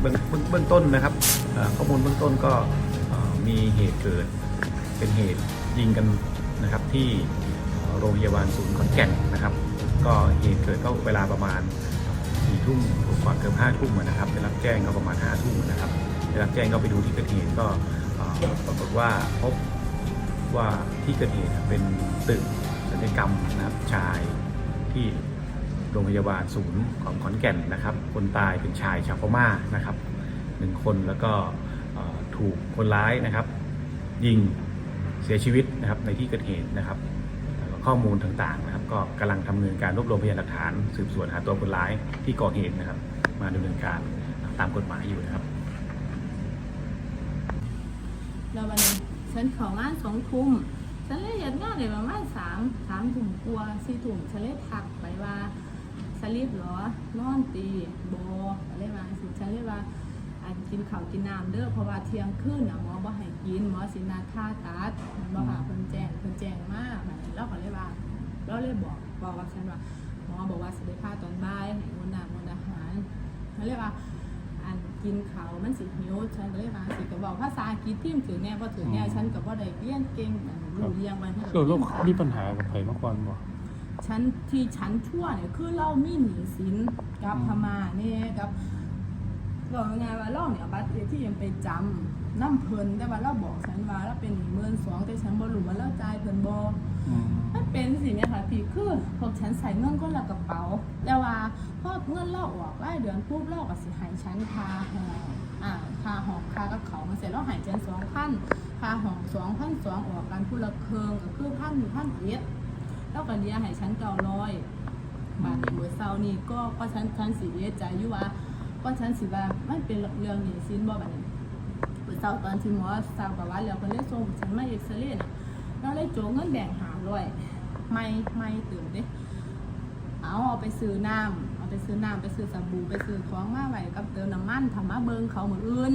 เบื้องต้นนะครับข้อมูลเบื้องต้นก็มีเหตุเกิดเป็นเหตุยิงกันนะครับที่โรงพยาบาลศูนย์ขอนแก่นนะครับ ก็เหตุเกิดก็เวลาประมาณสี่ทุ่มก่อนเกือบห้าทุ่มนะครับได้รับแจ้งก็ประมาณห้าทุ่มนะครับได้รับแจ้งก็ไปดูที่เกิดเหตุก็ปรากฏว่าพบว่าที่เกิดเหตุเป็นตึกศัลยกรรมนะครับชายที่ โรงพยาบาลศูนย์ของขอนแก่นนะครับ คนตายเป็นชายชาวพม่านะครับหนึ่งคนแล้วก็ถูกคนร้ายนะครับ ยิงเสียชีวิตนะครับในที่เกิดเหตุนะครับข้อมูลต่างๆนะครับ ก็กำลังทำเนินการรวบรวมพยานหลักฐาน สืบสวนหาตัวคนร้ายที่ก่อเหตุนะครับ มาดำเนินการตามกฎหมายอยู่นะครับแล้ววันฉันของงานสองทุ่มฉันเลยเห็นงานเลยประมาณสามสามถุ่มกลัวสี่ถุ่มฉันเลยทักไปว่า สลิปเหรอนอนตีโบอะไรมาสิฉันเลยว่าอันกินข้าวกินน้ำเด้อเพราะว่าเที่ยงคืนน่ะหมอบ่ให้กินหมอสินาท่าตัดบ่ค่ะเพิ่นแจ้งเพิ่นแจ้งมาบัดนี้เราก็เลยว่าเราเลยบอกบอกว่าฉันว่าหมอบอกว่าสิได้พาตอนบ่ายให้งดน้ำงดอาหารเขาเรียกว่าอันกินเขาวมันสิหิวฉันก็เลยมาสิก็บอกภาษาอังกฤษที่มนถือแน่พอถือแน่ฉันก็บ่ได้เรียนเก่งอันรู้เรียงไว้ให้เออแล้วมีปัญหากับไผมาก่อนบ่ ฉันที่ฉันชั่วเนี่ยคือเรามีหนี้สินกับพม่าเนี่ยกับบอกยังไงว่าเราเนี่ยเอาบัตรที่ยังไปจำน้ำเพลินแต่ว่าเราบอกฉันว่าเราเป็นหมื่นสองแต่ฉันบ่รู้ว่าเราจ่ายเพิ่นบ่อืมมันเป็นสิเนี่ยค่ะพี่คือพวกฉันใส่เงินคนละกระเป๋าแต่ว่าพอเงินเราออกรายเดือนปุ๊บเราก็สิใหายฉันค่าหออ่าค่าหอกค่ากับเขามาเสร็จเราใหายฉันสองพันค่าหอกสองพันสองออกกันผู้ละเคืองก็คือพันพันเอ็ด แล้วก็เดียใหายฉันเก้าร้อยบาทในเบอร์เซานี่ก็ก็ฉันฉันสิเสียใจอยู่ว่าก็ฉันสิว่ามันเป็นเรื่องหนี้สินบ่แบบนี้เบอร์เซาตอนที่หมอทราบประวัติแล้วก็เลยส่งฉันมาเอ็กซเรย์น่ะเราเลยโจงเงินแบ่งหาร้อยไม่ไม่ตื่นเด้เอาเอาไปซื้อน้ำเอาไปซื้อน้ำไปซื้อสบู่ไปซื้อของมาไว้กับเติมน้ำมันทำมาเบิงเขาเหมือนอื่น